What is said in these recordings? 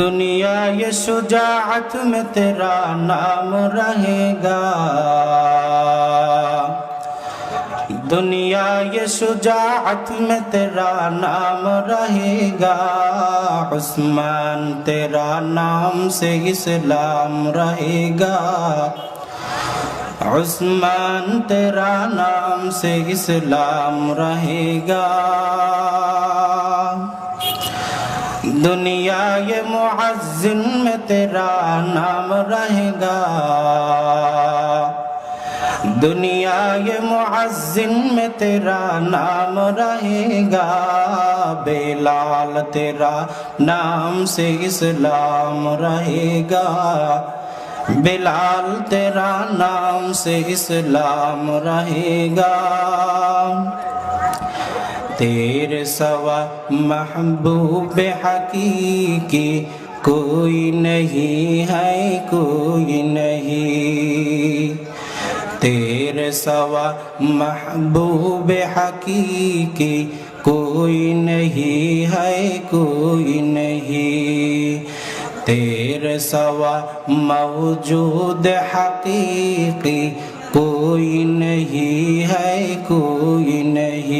دنیا یہ شجاعت میں تیرا نام رہے گا۔ دنیا یہ شجاعت میں تیرا نام رہے گا۔ عثمان تیرا نام سے اسلام رہے گا۔ عثمان تیرا نام سے اسلام رہے گا۔ دنیا یہ معزن میں تیرا نام رہے گا۔ دنیا یہ معزن میں تیرا نام رہے گا۔ بلال تیرا نام سے اسلام رہے گا۔ بلال تیرا نام سے اسلام رہے گا۔ تیرے سوا محبوب حقیقی کوئی نہیں ہے، کوئی نہیں۔ تیرے سوا محبوب حقیقی کوئی نہیں ہے، کوئی نہیں۔ تیرے سوا موجود حقیقی کوئی نہیں ہے، کوئی نہیں۔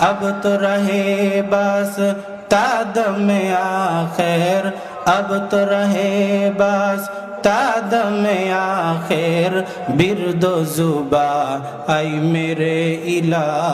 اب تو رہے بس تادم آخر، اب تو رہے بس تادم آخر، برد و زبا اے میرے الہ۔